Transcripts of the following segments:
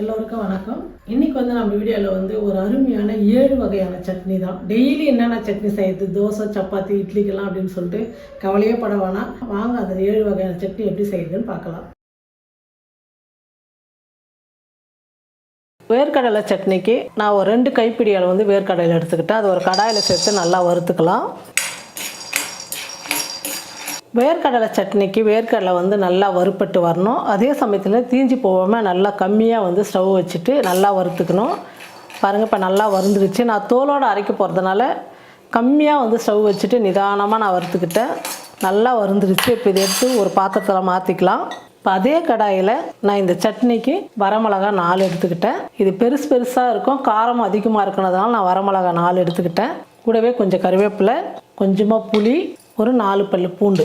எல்லோருக்கும் வணக்கம். இன்னைக்கு வந்து நம்ம வீடியோவில் வந்து ஒரு அருமையான ஏழு வகையான சட்னி தான். டெய்லி என்னென்ன சட்னி செய்யுது தோசை சப்பாத்தி இட்லிக்கெல்லாம் அப்படின்னு சொல்லிட்டு கவலையே பட வேணாம். வாங்க அந்த ஏழு வகையான சட்னி எப்படி செய்யுதுன்னு பார்க்கலாம். வேர்க்கடலை சட்னிக்கு நான் ஒரு ரெண்டு கைப்பிடி அளவு வந்து வேர்க்கடலை எடுத்துக்கிட்டேன். அது ஒரு கடாயில் சேர்த்து நல்லா வறுத்துக்கலாம். வேர்க்கடலை சட்னிக்கு வேர்க்கடலை வந்து நல்லா வறுப்பட்டு வரணும். அதே சமயத்தில் தீஞ்சு போகாமல் நல்லா கம்மியாக வந்து ஸ்டவ் வச்சுட்டு நல்லா வறுத்துக்கணும். பாருங்கள் இப்போ நல்லா வறுந்துருச்சு. நான் தோலோடு அரைக்க போகிறதுனால கம்மியாக வந்து ஸ்டவ் வச்சுட்டு நிதானமாக நான் வறுத்துக்கிட்டேன். நல்லா வறுந்துருச்சு. இப்போ இதை எடுத்து ஒரு பாத்திரத்தில் மாற்றிக்கலாம் இப்போ அதே கடாயில் நான் இந்த சட்னிக்கு வரமிளகா நாலு எடுத்துக்கிட்டேன். இது பெருசு பெருசாக இருக்கும். காரம் அதிகமாக இருக்கிறதுனால நான் வரமிளகா நாலு எடுத்துக்கிட்டேன். கூடவே கொஞ்சம் கருவேப்பிலை கொஞ்சமாக புளி ஒரு நாலு பல்லு பூண்டு.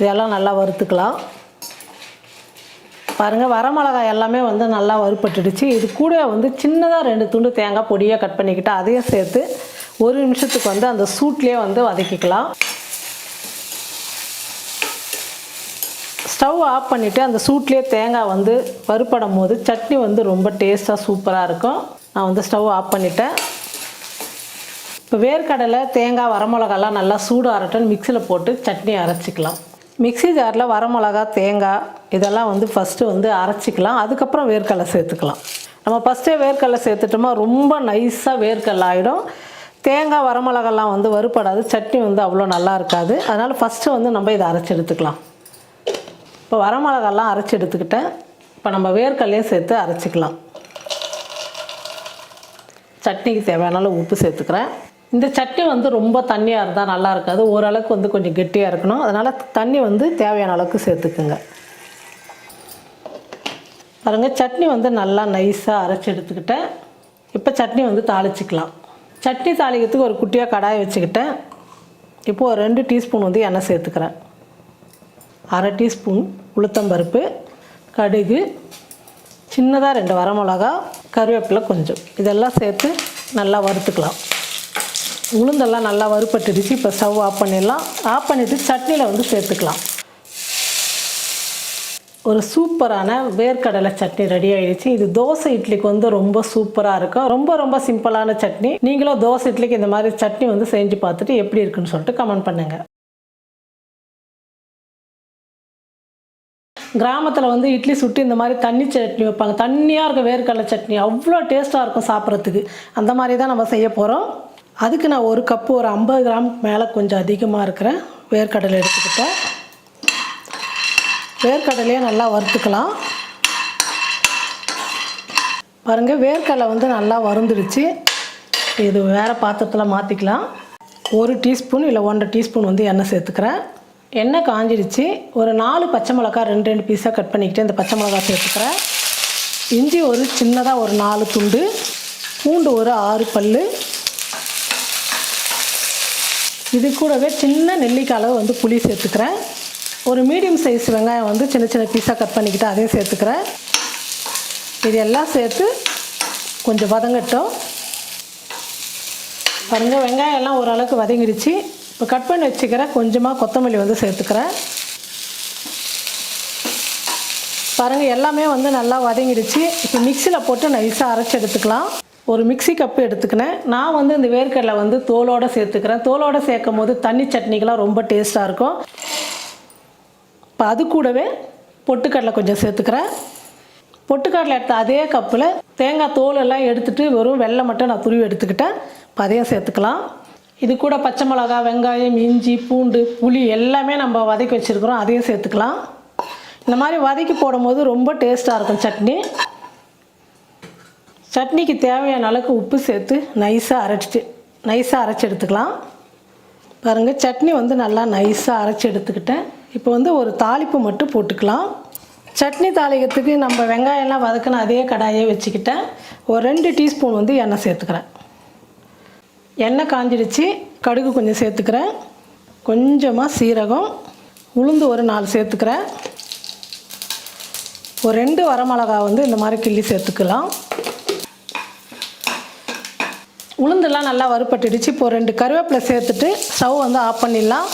இதெல்லாம் நல்லா வறுத்துக்கலாம். பாருங்கள் வரமிளகாய் எல்லாமே வந்து நல்லா வறுப்பட்டுடுச்சு இது கூட வந்து சின்னதாக ரெண்டு துண்டு தேங்காய் பொடியாக கட் பண்ணிக்கிட்டு அதையும் சேர்த்து ஒரு நிமிஷத்துக்கு வந்து அந்த சூட்லேயே வந்து வதக்கிக்கலாம். ஸ்டவ் ஆஃப் பண்ணிவிட்டு அந்த சூட்லேயே தேங்காய் வந்து வறுப்படும் போது சட்னி வந்து ரொம்ப டேஸ்ட்டாக சூப்பராக இருக்கும். நான் வந்து ஸ்டவ் ஆஃப் பண்ணிட்டேன். இப்போ வேர்க்கடலை தேங்காய் வரமிளகாலாம் நல்லா சூடு ஆறட்டும். மிக்சியில் போட்டு சட்னி அரைச்சிக்கலாம். மிக்ஸி ஜாரில் வரமிளகா தேங்காய் இதெல்லாம் வந்து ஃபஸ்ட்டு வந்து அரைச்சிக்கலாம். அதுக்கப்புறம் வேர்க்கடலை சேர்த்துக்கலாம். நம்ம ஃபஸ்ட்டே வேர்க்கடலை சேர்த்துட்டோமா ரொம்ப நைஸாக வேர்க்கடலை ஆகிடும் தேங்காய் வரமிளகாலாம் வந்து வறுப்படாது சட்னி வந்து அவ்வளோ நல்லா இருக்காது. அதனால் ஃபஸ்ட்டு வந்து நம்ம இதை அரைச்சி எடுத்துக்கலாம். இப்போ வரமிளகாலாம் அரைச்சி எடுத்துக்கிட்டேன். இப்போ நம்ம வேர்க்கடலையும் சேர்த்து அரைச்சிக்கலாம். சட்னிக்கு தேவையான அளவு உப்பு சேர்த்துக்கிறேன். இந்த சட்னி வந்து ரொம்ப தண்ணியாக இருந்தால் நல்லா இருக்காது. ஓரளவுக்கு வந்து கொஞ்சம் கெட்டியாக இருக்கணும். அதனால் தண்ணி வந்து தேவையான அளவுக்கு சேர்த்துக்குங்க. பாருங்கள் சட்னி வந்து நல்லா நைஸாக அரைச்சி எடுத்துக்கிட்டேன். இப்போ சட்னி வந்து தாளிச்சிக்கலாம். சட்னி தாளிக்கிறதுக்கு ஒரு குட்டியாக கடாயை வச்சுக்கிட்டேன். இப்போது ஒரு ரெண்டு டீஸ்பூன் வந்து எண்ணெய் சேர்த்துக்கிறேன். அரை டீஸ்பூன் உளுத்தம்பருப்பு கடுகு சின்னதாக ரெண்டு வரமிளகா கருவேப்பிலை கொஞ்சம். இதெல்லாம் சேர்த்து நல்லா வறுத்துக்கலாம். உளுந்தெல்லாம் நல்லா வறுப்பட்டுடுச்சு இப்போ ஸ்டவ் ஆஃப் பண்ணிடலாம். ஆஃப் பண்ணிவிட்டு சட்னியில் வந்து சேர்த்துக்கலாம். ஒரு சூப்பரான வேர்க்கடலை சட்னி ரெடி ஆயிடுச்சு. இது தோசை இட்லிக்கு வந்து ரொம்ப சூப்பராக இருக்கும். ரொம்ப ரொம்ப சிம்பிளான சட்னி. நீங்களும் தோசை இட்லிக்கு இந்த மாதிரி சட்னி வந்து செஞ்சு பார்த்துட்டு எப்படி இருக்குன்னு சொல்லிட்டு கமெண்ட் பண்ணுங்கள் கிராமத்தில் வந்து இட்லி சுட்டு இந்த மாதிரி தண்ணி சட்னி வைப்பாங்க. தண்ணியாக இருக்கும் வேர்க்கடலை சட்னி. அவ்வளோ டேஸ்ட்டாக இருக்கும் சாப்பிட்றதுக்கு. அந்த மாதிரி தான் நம்ம செய்ய போகிறோம் அதுக்கு நான் ஒரு கப்பு ஒரு ஐம்பது கிராம் மேலே கொஞ்சம் அதிகமாக இருக்கிற வேர்க்கடலை எடுத்துக்கிட்டேன். வேர்க்கடலையே நல்லா வறுத்துக்கலாம். பாருங்கள் வேர்க்கடலை வந்து நல்லா வறுந்துடுச்சு. இது வேறு பாத்திரத்தில் மாற்றிக்கலாம் ஒரு டீஸ்பூன் இல்லை ஒன்றரை டீஸ்பூன் வந்து எண்ணெய் சேர்த்துக்கிறேன். எண்ணெய் காஞ்சிடுச்சு. ஒரு நாலு பச்சை மிளகா ரெண்டு ரெண்டு பீஸாக கட் பண்ணிக்கிட்டு இந்த பச்சை மிளகா சேர்த்துக்கிறேன். இஞ்சி ஒரு சின்னதாக ஒரு நாலு துண்டு. பூண்டு ஒரு ஆறு பல் இது கூடவே சின்ன நெல்லிக்காய் அளவு வந்து புளி சேர்த்துக்கிறேன். ஒரு மீடியம் சைஸ் வெங்காயம் வந்து சின்ன சின்ன பீஸாக கட் பண்ணிக்கிட்டு அதையும் சேர்த்துக்கிறேன். இது எல்லாம் சேர்த்து கொஞ்சம் வதங்கட்டும். பாருங்கள் வெங்காயம் எல்லாம் ஓரளவுக்கு வதங்கிடுச்சு. இப்போ கட் பண்ணி வச்சுக்கிறேன் கொஞ்சமாக கொத்தமல்லி வந்து சேர்த்துக்கிறேன். பாருங்கள் எல்லாமே வந்து நல்லா வதங்கிடுச்சு. இப்போ மிக்சியில் போட்டு நைஸாக அரைச்சி எடுத்துக்கலாம். ஒரு மிக்ஸி கப்பு எடுத்துக்கினேன். நான் வந்து இந்த வேர்க்கடலை வந்து தோலோடு சேர்த்துக்கிறேன். தோலோடு சேர்க்கும் போது தண்ணி சட்னிக்கெலாம் ரொம்ப டேஸ்ட்டாக இருக்கும். இப்போ அது கூடவே பொட்டுக்கடலை கொஞ்சம் சேர்த்துக்கிறேன். பொட்டுக்கடலை எடுத்த அதே கப்பில் தேங்காய் தோல் எல்லாம் எடுத்துகிட்டு வெறும் வெள்ளை மட்டும் நான் துருவி எடுத்துக்கிட்டேன். இப்போ அதையும் சேர்த்துக்கலாம். இது கூட பச்சை மிளகா வெங்காயம் இஞ்சி பூண்டு புளி எல்லாமே நம்ம வதக்கி வச்சுருக்குறோம். அதையும் சேர்த்துக்கலாம். இந்த மாதிரி வதக்கி போடும்போது ரொம்ப டேஸ்ட்டாக இருக்கும் சட்னி. சட்னிக்கு தேவையான அளவுக்கு உப்பு சேர்த்து நைஸாக அரைச்சிட்டு நைஸாக அரைச்சி எடுத்துக்கலாம். பாருங்கள் சட்னி வந்து நல்லா நைஸாக அரைச்சி எடுத்துக்கிட்டேன். இப்போ வந்து ஒரு தாளிப்பு மட்டும் போட்டுக்கலாம். சட்னி தாளிக்கிறதுக்கு நம்ம வெங்காயம்லாம் வதக்கின அதே கடாயே வச்சுக்கிட்டேன். ஒரு ரெண்டு டீஸ்பூன் வந்து எண்ணெய் சேர்த்துக்கிறேன். எண்ணெய் காஞ்சிடுச்சு கடுகு கொஞ்சம் சேர்த்துக்கிறேன். கொஞ்சமாக சீரகம் உளுந்து ஒரு நாலு சேர்த்துக்கிறேன். ஒரு ரெண்டு வரமிளகா வந்து இந்த மாதிரி கிள்ளி சேர்த்துக்கலாம். உளுந்தெல்லாம் நல்லா வறுப்பட்டுடுச்சு இப்போ ரெண்டு கருவேப்பிலை சேர்த்துட்டு ஸ்டவ் வந்து ஆஃப் பண்ணிடலாம்.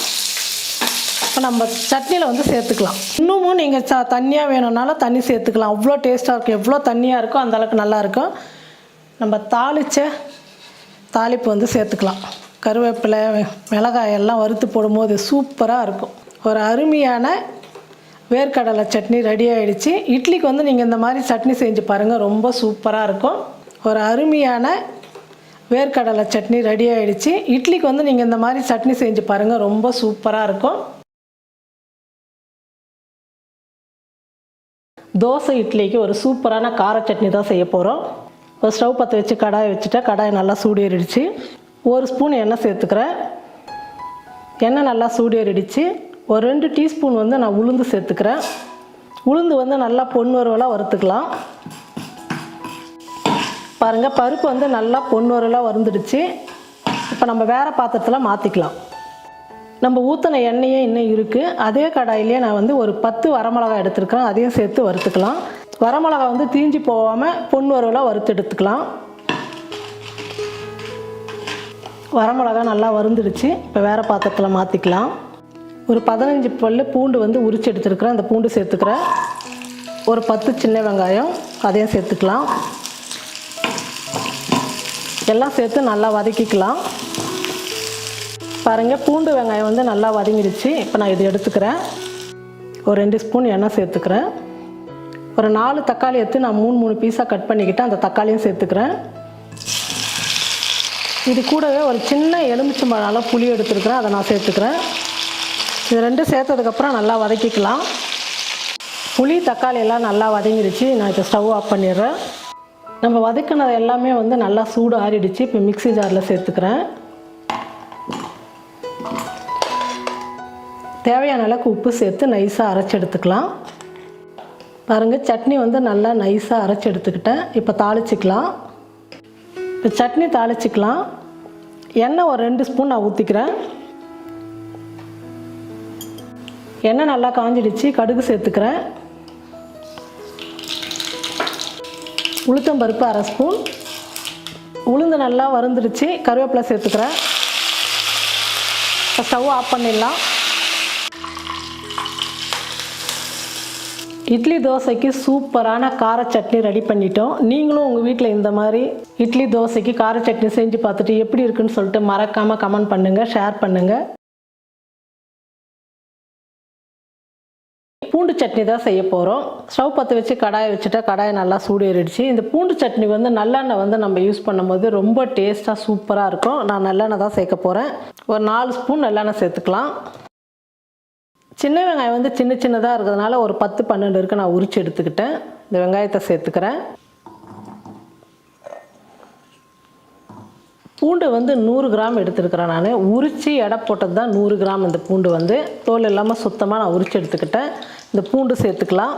இப்போ நம்ம சட்னியில் வந்து சேர்த்துக்கலாம். இன்னமும் நீங்கள் ச தண்ணியாக வேணும்னாலும் தண்ணி சேர்த்துக்கலாம். அவ்வளோ டேஸ்ட்டாக இருக்கும். எவ்வளோ தண்ணியாக இருக்கோ அந்தளவுக்கு நல்லாயிருக்கும் நம்ம தாளித்த தாளிப்பு வந்து சேர்த்துக்கலாம். கருவேப்பிலை மிளகாய் எல்லாம் வறுத்து போடும்போது சூப்பராக இருக்கும். ஒரு அருமையான வேர்க்கடலை சட்னி ரெடி ஆகிடுச்சி இட்லிக்கு வந்து நீங்கள் இந்த மாதிரி சட்னி செஞ்சு பாருங்கள் ரொம்ப சூப்பராக இருக்கும். ஒரு அருமையான வேர்க்கடலை சட்னி ரெடி ஆகிடுச்சு இட்லிக்கு வந்து நீங்கள் இந்த மாதிரி சட்னி செஞ்சு பாருங்கள் ரொம்ப சூப்பராக இருக்கும். தோசை இட்லிக்கு ஒரு சூப்பரான கார சட்னி தான் செய்ய போகிறோம் ஒரு ஸ்டவ் பற்ற வச்சு கடாய் வச்சுட்டா கடாய் நல்லா சூடேறிடுச்சு. ஒரு ஸ்பூன் எண்ணெய் சேர்த்துக்கிறேன். எண்ணெய் நல்லா சூடேறிடுச்சு. ஒரு ரெண்டு டீஸ்பூன் வந்து நான் உளுந்து சேர்த்துக்கிறேன். உளுந்து வந்து நல்லா பொன் பொன்வரவலாக வறுத்துக்கலாம். பாருங்கள் பருப்பு வந்து நல்லா பொன்வரலாக வறுந்துடுச்சு. இப்போ நம்ம வேறு பாத்திரத்தில் மாற்றிக்கலாம் நம்ம ஊற்றின எண்ணெயே இன்னும் இருக்குது அதே கடாயிலேயே நான் வந்து ஒரு பத்து வரமிளகா எடுத்துருக்கேன் அதையும் சேர்த்து வறுத்துக்கலாம். வரமிளகா வந்து தீஞ்சு போகாமல் பொன் வறுத்து எடுத்துக்கலாம். வரமிளகா நல்லா வறுந்துடுச்சு. இப்போ வேறு பாத்திரத்தில் மாற்றிக்கலாம் ஒரு பதினஞ்சு பல்லு பூண்டு வந்து உரிச்சு எடுத்துருக்குறேன். அந்த பூண்டு சேர்த்துக்கிறேன் ஒரு பத்து சின்ன வெங்காயம் அதையும் சேர்த்துக்கலாம். எல்லாம் சேர்த்து நல்லா வதக்கிக்கலாம். பாருங்கள் பூண்டு வெங்காயம் வந்து நல்லா வதங்கிடுச்சு. இப்போ நான் இது எடுத்துக்கிறேன். ஒரு ரெண்டு ஸ்பூன் எண்ணெய் சேர்த்துக்கிறேன். ஒரு நாலு தக்காளி எடுத்து நான் மூணு மூணு பீஸாக கட் பண்ணிக்கிட்டு அந்த தக்காளியும் சேர்த்துக்கிறேன். இது கூடவே ஒரு சின்ன எலுமிச்சம்பழம் அளவு புளி எடுத்துருக்குறேன். அதை நான் சேர்த்துக்கிறேன். இது ரெண்டும் சேர்த்ததுக்கப்புறம் நல்லா வதக்கிக்கலாம். புளி தக்காளி எல்லாம் நல்லா வதங்கிடுச்சு. நான் இப்போ ஸ்டவ் ஆஃப் பண்ணிடுறேன். நம்ம வதக்கினது எல்லாமே வந்து நல்லா சூடு ஆறிடுச்சு. இப்போ மிக்ஸி ஜாரில் சேர்த்துக்கிறேன். தேவையான அளவுக்கு உப்பு சேர்த்து நைஸாக அரைச்சி எடுத்துக்கலாம். பாருங்கள் சட்னி வந்து நல்லா நைஸாக அரைச்சி எடுத்துக்கிட்டேன். இப்போ தாளிச்சிக்கலாம். இப்போ சட்னி தாளிச்சிக்கலாம். எண்ணெய் ஒரு ரெண்டு ஸ்பூன் நான் ஊற்றிக்கிறேன் எண்ணெய் நல்லா காஞ்சிடுச்சு கடுகு சேர்த்துக்கிறேன். உளுத்தம் பருப்பு அரை ஸ்பூன். உளுந்து நல்லா வறுந்துடுச்சு. கருவேப்பிலை சேர்த்துக்கிறேன். இப்போ ஸ்டவ் ஆஃப் பண்ணிடலாம். இட்லி தோசைக்கு சூப்பரான கார சட்னி ரெடி பண்ணிட்டோம். நீங்களும் உங்கள் வீட்டில் இந்த மாதிரி இட்லி தோசைக்கு கார சட்னி செஞ்சு பார்த்துட்டு எப்படி இருக்குன்னு சொல்லிட்டு மறக்காமல் கமெண்ட் பண்ணுங்கள் ஷேர் பண்ணுங்கள் பூண்டு சட்னி தான் செய்ய போகிறோம் ஸ்டவ் பற்ற வச்சு கடாயை வச்சுட்டா கடாயை நல்லா சூடேறிடுச்சு. இந்த பூண்டு சட்னி வந்து நல்லெண்ணெய் வந்து நம்ம யூஸ் பண்ணும்போது ரொம்ப டேஸ்ட்டாக சூப்பராக இருக்கும். நான் நல்லெண்ணெய் தான் சேர்க்க போகிறேன் ஒரு நாலு ஸ்பூன் நல்லெண்ணெய் சேர்த்துக்கலாம். சின்ன வெங்காயம் வந்து சின்ன சின்னதாக இருக்கிறதுனால ஒரு பத்து பன்னெண்டு இருக்குது நான் உரிச்சு எடுத்துக்கிட்டேன். இந்த வெங்காயத்தை சேர்த்துக்கிறேன். பூண்டு வந்து நூறு கிராம் எடுத்துருக்கிறேன் நான். உரித்து எடை போட்டது தான் நூறு கிராம் இந்த பூண்டு வந்து. தோல் இல்லாமல் சுத்தமாக நான் உரித்து எடுத்துக்கிட்டேன். இந்த பூண்டு சேர்த்துக்கலாம்.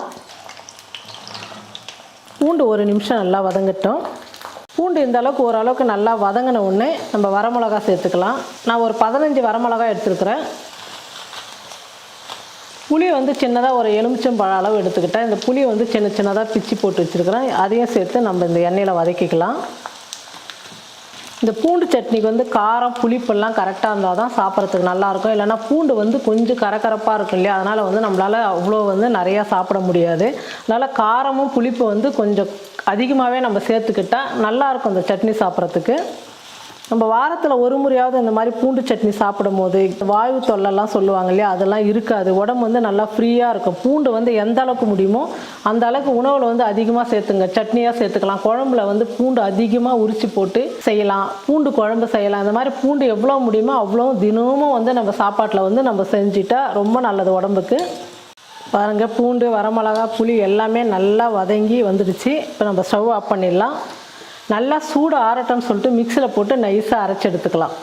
பூண்டு ஒரு நிமிஷம் நல்லா வதங்கட்டும். பூண்டு இந்த அளவுக்கு ஓரளவுக்கு நல்லா வதங்கின உடனே நம்ம வரமிளகா சேர்த்துக்கலாம். நான் ஒரு பதினஞ்சு வரமிளகா எடுத்துருக்கிறேன். புளி வந்து சின்னதாக ஒரு எலுமிச்சம்பழ அளவு எடுத்துக்கிட்டேன். இந்த புளி வந்து சின்ன சின்னதாக பிச்சு போட்டு வச்சுருக்கிறேன். அதையும் சேர்த்து நம்ம இந்த எண்ணெயில் வதக்கிக்கலாம். இந்த பூண்டு சட்னிக்கு வந்து காரம் புளிப்பெல்லாம் கரெக்டாக இருந்தால் தான் சாப்பிட்றதுக்கு நல்லாயிருக்கும். இல்லைன்னா பூண்டு வந்து கொஞ்சம் கரகரப்பாக இருக்கும் இல்லையா? அதனால் வந்து நம்மளால் அவ்வளோ வந்து நிறையா சாப்பிட முடியாது. அதனால் காரமும் புளிப்பு வந்து கொஞ்சம் அதிகமாகவே நம்ம சேர்த்துக்கிட்டால் நல்லாயிருக்கும் இந்த சட்னி சாப்பிட்றதுக்கு. நம்ம வாரத்தில் ஒரு முறையாவது இந்த மாதிரி பூண்டு சட்னி சாப்பிடும் போது வாயு தொல்லைலாம் சொல்லுவாங்க இல்லையா? அதெல்லாம் இருக்காது. உடம்பு வந்து நல்லா ஃப்ரீயாக இருக்கும். பூண்டு வந்து எந்த அளவுக்கு முடியுமோ அந்த அளவுக்கு உணவில் வந்து அதிகமாக சேர்த்துங்க. சட்னியாக சேர்த்துக்கலாம். குழம்புல வந்து பூண்டு அதிகமாக உரிச்சு போட்டு செய்யலாம். பூண்டு குழம்பு செய்யலாம். இந்த மாதிரி பூண்டு எவ்வளோ முடியுமோ அவ்வளோ தினமும் வந்து நம்ம சாப்பாட்டில் வந்து நம்ம செஞ்சுட்டா ரொம்ப நல்லது உடம்புக்கு. பாருங்கள் பூண்டு வரமிளகா புளி எல்லாமே நல்லா வதங்கி வந்துடுச்சு. இப்போ நம்ம ஸ்டவ் ஆஃப் பண்ணிடலாம். நல்லா சூடு ஆறட்டும்னு சொல்லிட்டு மிக்சியில் போட்டு நைஸாக அரைச்சி எடுத்துக்கலாம்.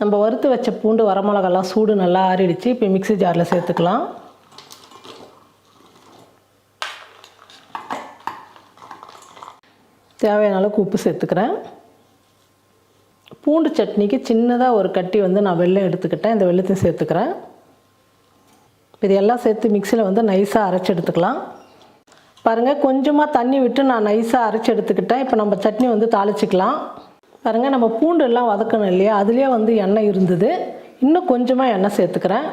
நம்ம வறுத்து வச்ச பூண்டு வரமிளகாலாம் சூடு நல்லா ஆறிடுச்சு. இப்போ மிக்ஸி ஜாரில் சேர்த்துக்கலாம். தேவையான அளவுக்கு உப்பு சேர்த்துக்கிறேன். பூண்டு சட்னிக்கு சின்னதாக ஒரு கட்டி வந்து நான் வெள்ளம் எடுத்துக்கிட்டேன். இந்த வெள்ளத்தையும் சேர்த்துக்கிறேன். இது எல்லாம் சேர்த்து மிக்சியில் வந்து நைஸாக அரைச்சி எடுத்துக்கலாம். பாருங்கள் கொஞ்சமாக தண்ணி விட்டு நான் நைஸாக அரைச்சி எடுத்துக்கிட்டேன். இப்போ நம்ம சட்னி வந்து தாளிச்சிக்கலாம். பாருங்கள் நம்ம பூண்டு எல்லாம் வதக்கணும் இல்லையா? அதுலேயே வந்து எண்ணெய் இருந்தது. இன்னும் கொஞ்சமாக எண்ணெய் சேர்த்துக்கிறேன்.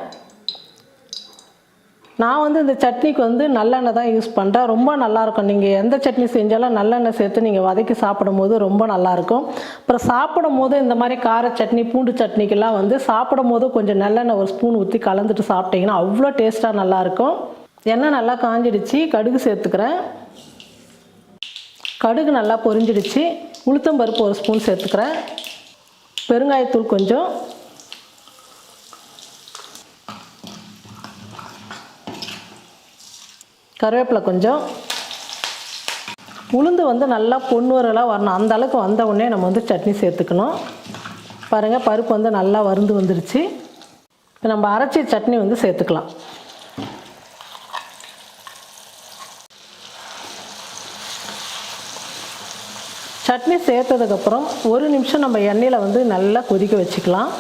நான் வந்து இந்த சட்னிக்கு வந்து நல்லெண்ணெய் தான் யூஸ் பண்ணுறேன் ரொம்ப நல்லாயிருக்கும் நீங்கள் எந்த சட்னி செஞ்சாலும் நல்லெண்ணெய் சேர்த்து நீங்கள் வதக்கி சாப்பிடும்போது ரொம்ப நல்லாயிருக்கும் அப்புறம் சாப்பிடும் போது இந்த மாதிரி கார சட்னி பூண்டு சட்னிக்கெல்லாம் வந்து சாப்பிடும் போது கொஞ்சம் நல்லெண்ணெய் ஒரு ஸ்பூன் ஊற்றி கலந்துட்டு சாப்பிட்டீங்கன்னா அவ்வளோ டேஸ்ட்டாக நல்லாயிருக்கும் எண்ணெய் நல்லா காஞ்சிடுச்சு கடுகு சேர்த்துக்கிறேன். கடுகு நல்லா பொரிஞ்சிடுச்சு. உளுத்தம்பருப்பு ஒரு ஸ்பூன் சேர்த்துக்கிறேன். பெருங்காயத்தூள் கொஞ்சம். கருவேப்பிலை கொஞ்சம். உளுந்து வந்து நல்லா பொன்னுவரலாக வரணும். அந்த அளவுக்கு வந்த உடனே நம்ம வந்து சட்னி சேர்த்துக்கணும். பாருங்கள் பருப்பு வந்து நல்லா வருந்து வந்துருச்சு. இப்போ நம்ம அரைச்சி சட்னி வந்து சேர்த்துக்கலாம். சட்னி சேர்த்ததுக்கப்புறம் ஒரு நிமிஷம் நம்ம எண்ணெயில் வந்து நல்லா கொதிக்க வச்சுக்கலாம்.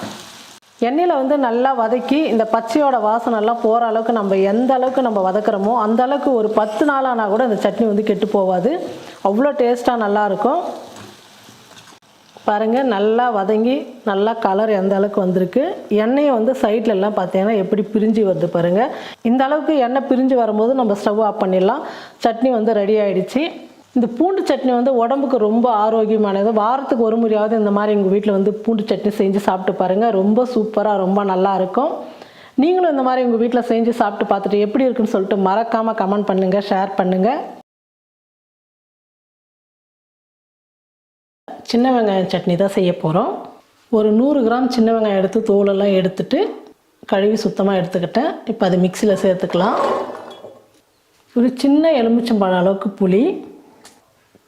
எண்ணெயில் வந்து நல்லா வதக்கி இந்த பச்சையோட வாசனைலாம் போகிற அளவுக்கு நம்ம எந்த அளவுக்கு நம்ம வதக்குறோமோ அந்த அளவுக்கு ஒரு பத்து நாள் ஆனால் கூட இந்த சட்னி வந்து கெட்டு போகாது அவ்வளோ டேஸ்ட்டாக நல்லாயிருக்கும் பாருங்கள் நல்லா வதங்கி நல்லா கலர் எந்த அளவுக்கு வந்திருக்கு. எண்ணெயை வந்து சைட்லலாம் பார்த்தீங்கன்னா எப்படி பிரிஞ்சு வருது பாருங்கள் இந்த அளவுக்கு எண்ணெய் பிரிஞ்சு வரும்போது நம்ம ஸ்டவ் ஆஃப் பண்ணிடலாம். சட்னி வந்து ரெடி ஆகிடுச்சி இந்த பூண்டு சட்னி வந்து உடம்புக்கு ரொம்ப ஆரோக்கியமானது. வாரத்துக்கு ஒரு முறையாவது இந்த மாதிரி எங்கள் வீட்டில் வந்து பூண்டு சட்னி செஞ்சு சாப்பிட்டு பாருங்கள் ரொம்ப சூப்பராக ரொம்ப நல்லா இருக்கும். நீங்களும் இந்த மாதிரி உங்கள் வீட்டில் செஞ்சு சாப்பிட்டு பார்த்துட்டு எப்படி இருக்குன்னு சொல்லிட்டு மறக்காமல் கமெண்ட் பண்ணுங்கள் ஷேர் பண்ணுங்கள் சின்ன வெங்காயம் சட்னி தான் செய்ய போகிறோம் ஒரு நூறு கிராம் சின்ன வெங்காயம் எடுத்து தோலெல்லாம் எடுத்துட்டு கழுவி சுத்தமாக எடுத்துக்கிட்டேன். இப்போ அது மிக்சியில் சேர்த்துக்கலாம். ஒரு சின்ன எலுமிச்சம்பழம் அளவுக்கு புளி.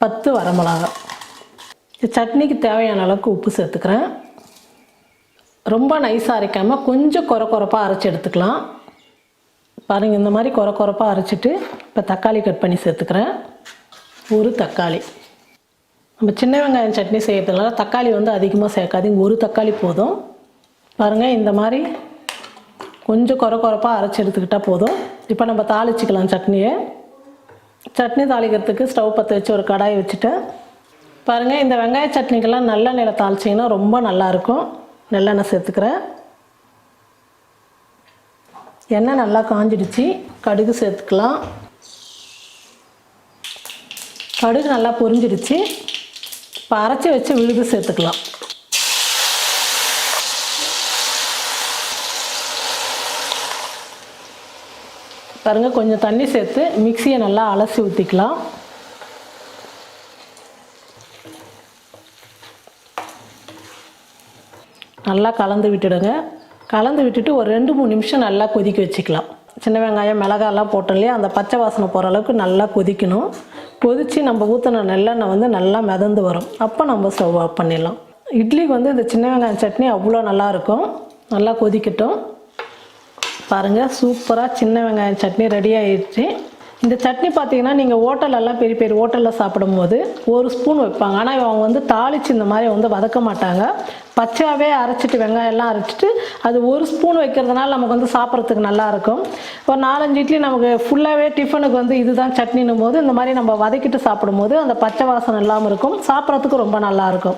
பத்து வரமிளகா. இந்த சட்னிக்கு தேவையான அளவுக்கு உப்பு சேர்த்துக்கிறேன். ரொம்ப நைஸாக அரைக்காமல் கொஞ்சம் குறை குறைப்பாக அரைச்சி எடுத்துக்கலாம். பாருங்கள் இந்த மாதிரி குறை குறைப்பாக அரைச்சிட்டு இப்போ தக்காளி கட் பண்ணி சேர்த்துக்கிறேன். ஒரு தக்காளி. நம்ம சின்ன வெங்காயம் சட்னி செய்கிறதுனால தக்காளி வந்து அதிகமாக சேர்க்காதீங்க. ஒரு தக்காளி போதும். பாருங்கள் இந்த மாதிரி கொஞ்சம் குறை குறைப்பாக அரைச்சி எடுத்துக்கிட்டால் போதும். இப்போ நம்ம தாளிச்சிக்கலாம் சட்னியை. சட்னி தாளிக்கிறதுக்கு ஸ்டவ் பற்ற வச்சு ஒரு கடாய் வச்சுட்டு பாருங்கள் இந்த வெங்காய சட்னிக்கெல்லாம் நல்லெண்ணெயில் தாளிச்சிங்கன்னா ரொம்ப நல்லாயிருக்கும். நல்லெண்ணெய் சேர்த்துக்கிறேன். எண்ணெய் நல்லா காஞ்சிடுச்சு. கடுகு சேர்த்துக்கலாம். கடுகு நல்லா பொரிஞ்சிடுச்சு. இப்போ அரைச்சி வச்சு விழுது சேர்த்துக்கலாம். பாருங்க கொஞ்சம் தண்ணி சேர்த்து மிக்சியை நல்லா அலசி ஊற்றிக்கலாம் நல்லா கலந்து விட்டுடுங்க. கலந்து விட்டுட்டு ஒரு ரெண்டு மூணு நிமிஷம் நல்லா கொதிக்க வச்சுக்கலாம். சின்ன வெங்காயம் மிளகாலாம் போட்டோம் இல்லையா? அந்த பச்சை வாசனை போகிற அளவுக்கு நல்லா கொதிக்கணும். கொதித்து நம்ம ஊற்றின நெல்லெண்ணெய் வந்து நல்லா மிதந்து வரும். அப்போ நம்ம ஸ்டவ் ஆஃப் பண்ணிடலாம். இட்லிக்கு வந்து இந்த சின்ன வெங்காயம் சட்னி அவ்வளோ நல்லாயிருக்கும் நல்லா கொதிக்கட்டும். பாருங்கள் சூப்பராக சின்ன வெங்காயம் சட்னி ரெடி ஆயிடுச்சு. இந்த சட்னி பார்த்தீங்கன்னா நீங்கள் ஹோட்டலெல்லாம் பெரிய பெரிய ஹோட்டலில் சாப்பிடும்போது ஒரு ஸ்பூன் வைப்பாங்க. ஆனால் அவங்க வந்து தாளித்து இந்த மாதிரி வந்து வதக்க மாட்டாங்க. பச்சையாகவே அரைச்சிட்டு வெங்காயம்லாம் அரைச்சிட்டு அது ஒரு ஸ்பூன் வைக்கிறதுனால நமக்கு வந்து சாப்பிட்றதுக்கு நல்லாயிருக்கும் ஒரு நாலஞ்சு இட்லி நமக்கு ஃபுல்லாகவே டிஃபனுக்கு வந்து இதுதான் சட்னின்னும் போது இந்த மாதிரி நம்ம வதக்கிட்டு சாப்பிடும்போது அந்த பச்சை வாசனை இல்லாமல் இருக்கும். சாப்பிட்றதுக்கு ரொம்ப நல்லாயிருக்கும்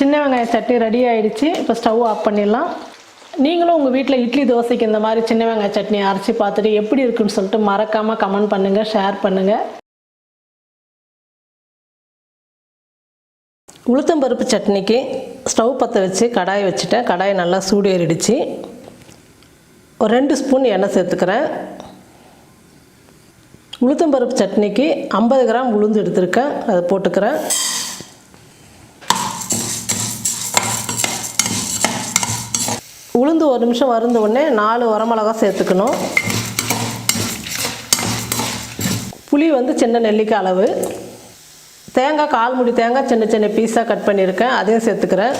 சின்ன வெங்காய சட்னி ரெடி ஆகிடுச்சு இப்போ ஸ்டவ் ஆஃப் பண்ணிடலாம். நீங்களும் உங்கள் வீட்டில் இட்லி தோசைக்கு இந்த மாதிரி சின்ன வெங்காய சட்னி அரைச்சி பார்த்துட்டு எப்படி இருக்குன்னு சொல்லிட்டு மறக்காமல் கமெண்ட் பண்ணுங்கள் ஷேர் பண்ணுங்கள் உளுத்தம்பருப்பு சட்னிக்கு ஸ்டவ் பற்ற வச்சு கடாயை வச்சுட்டேன். கடாயை நல்லா சூடு ஏறிடுச்சு ஒரு ரெண்டு ஸ்பூன் எண்ணெய் சேர்த்துக்கிறேன். உளுத்தம்பருப்பு சட்னிக்கு ஐம்பது கிராம் உளுந்து எடுத்திருக்கேன். அதை போட்டுக்கிறேன். உளுந்து ஒரு நிமிஷம் வறுந்த உடனே நாலு வரமிளகா சேர்த்துக்கணும். புளி வந்து சின்ன நெல்லிக்காய் அளவு. தேங்காய் கால் முடி தேங்காய் சின்ன சின்ன பீஸாக கட் பண்ணியிருக்கேன். அதையும் சேர்த்துக்கிறேன்.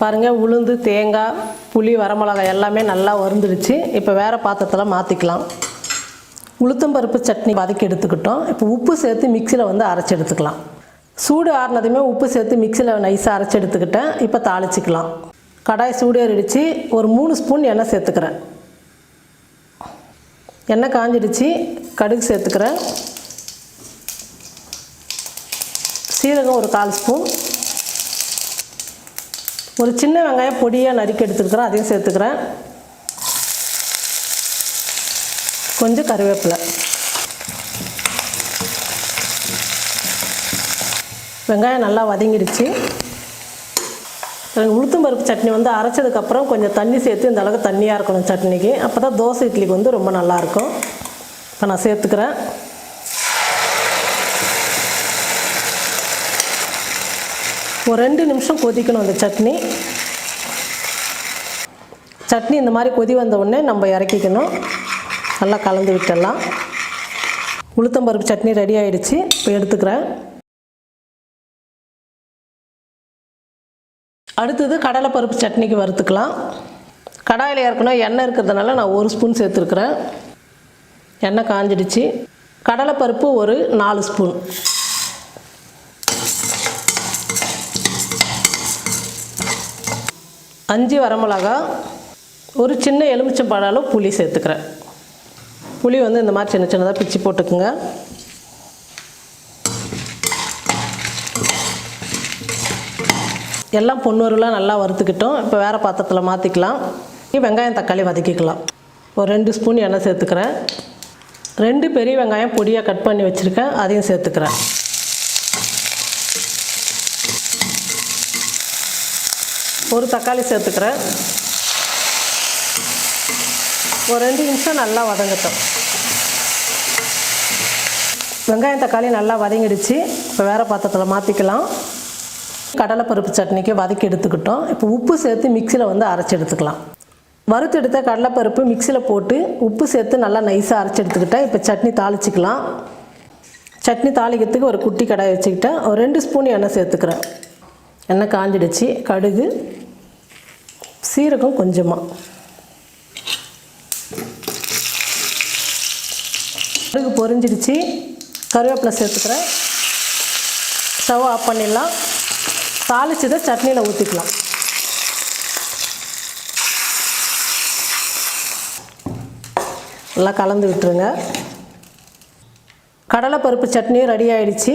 பாருங்கள் உளுந்து தேங்காய் புளி வரமிளகாய் எல்லாமே நல்லா வறுந்துடுச்சு. இப்போ வேறு பாத்திரத்தில் மாற்றிக்கலாம் உளுத்தம்பருப்பு சட்னி வதக்கி எடுத்துக்கிட்டோம். இப்போ உப்பு சேர்த்து மிக்சியில் வந்து அரைச்சி எடுத்துக்கலாம். சூடு ஆறுனதுமே உப்பு சேர்த்து மிக்சியில் நைஸாக அரைச்சி எடுத்துக்கிட்டேன். இப்போ தாளிச்சிக்கலாம். கடாய் சூடு ஏறிடுச்சு ஒரு மூணு ஸ்பூன் எண்ணெய் சேர்த்துக்கிறேன். எண்ணெய் காஞ்சிடுச்சு. கடுகு சேர்த்துக்கிறேன். சீரகம் ஒரு கால் ஸ்பூன். ஒரு சின்ன வெங்காயம் பொடியாக நறுக்கி எடுத்துருக்குறேன் அதையும் சேர்த்துக்கிறேன். கொஞ்சம் கருவேப்பிலை. வெங்காயம் நல்லா வதங்கிடுச்சு. எனக்கு உளுத்தம் பருப்பு சட்னி வந்து அரைச்சதுக்கப்புறம் கொஞ்சம் தண்ணி சேர்த்து இந்த அளவுக்கு தண்ணியாக இருக்கணும் சட்னிக்கு. அப்போ தான் தோசை இட்லிக்கு வந்து ரொம்ப நல்லாயிருக்கும் இப்போ நான் சேர்த்துக்கிறேன். ஒரு ரெண்டு நிமிஷம் கொதிக்கணும் அந்த சட்னி. சட்னி இந்த மாதிரி கொதி வந்த உடனே நம்ம இறக்கிக்கணும். நல்லா கலந்து விட்டுடலாம். உளுத்தம்பருப்பு சட்னி ரெடி ஆகிடுச்சு இப்போ எடுத்துக்கிறேன். அடுத்தது கடலைப்பருப்பு சட்னிக்கு வறுத்துக்கலாம். கடாயில் ஏற்கனவே எண்ணெய் இருக்கிறதுனால நான் ஒரு ஸ்பூன் சேர்த்துருக்குறேன். எண்ணெய் காஞ்சிடுச்சு. கடலைப்பருப்பு ஒரு நாலு ஸ்பூன். அஞ்சு வரமிளகா ஒரு சின்ன எலுமிச்சம்பழம் புளி சேர்த்துக்கிறேன். புளி வந்து இந்த மாதிரி சின்ன சின்னதாக பிச்சு போட்டுக்குங்க. எல்லாம் பொன்னுருலாம் நல்லா வறுத்துக்கிட்டோம். இப்போ வேறு பாத்திரத்தில் மாற்றிக்கலாம் வெங்காயம் தக்காளி வதக்கிக்கலாம். ஒரு ரெண்டு ஸ்பூன் எண்ணெய் சேர்த்துக்கிறேன். ரெண்டு பெரிய வெங்காயம் பொடியாக கட் பண்ணி வச்சுருக்கேன். அதையும் சேர்த்துக்கிறேன். ஒரு தக்காளி சேர்த்துக்கிறேன். ஒரு ரெண்டு நிமிஷம் நல்லா வதங்கட்டும். வெங்காயம் தக்காளி நல்லா வதங்கிடுச்சு. இப்போ வேறு பாத்திரத்தில் மாற்றிக்கலாம் கடலைப்பருப்பு சட்னிக்கு வதக்கி எடுத்துக்கிட்டோம். இப்போ உப்பு சேர்த்து மிக்சியில் வந்து அரைச்சி எடுத்துக்கலாம். வறுத்தெடுத்த கடலைப்பருப்பு மிக்சியில் போட்டு உப்பு சேர்த்து நல்லா நைஸாக அரைச்சி எடுத்துக்கிட்டேன் இப்போ சட்னி தாளிச்சிக்கலாம். சட்னி தாளிக்கிறதுக்கு ஒரு குட்டி கடாய் வச்சுக்கிட்டேன். ஒரு ரெண்டு ஸ்பூன் எண்ணெய் சேர்த்துக்கிறேன். எண்ணெய் காஞ்சிடுச்சு. கடுகு சீரகம் கொஞ்சமாக கடுகு பொரிஞ்சிடுச்சு. கருவேப்பிலை சேர்த்துக்கிறேன். ஸ்டவ் ஆஃப் பண்ணிடலாம். தாளிச்சதை சட்னியில் ஊற்றிக்கலாம் நல்லா கலந்து விட்டுருங்க. கடலைப்பருப்பு சட்னியும் ரெடி ஆயிடுச்சு.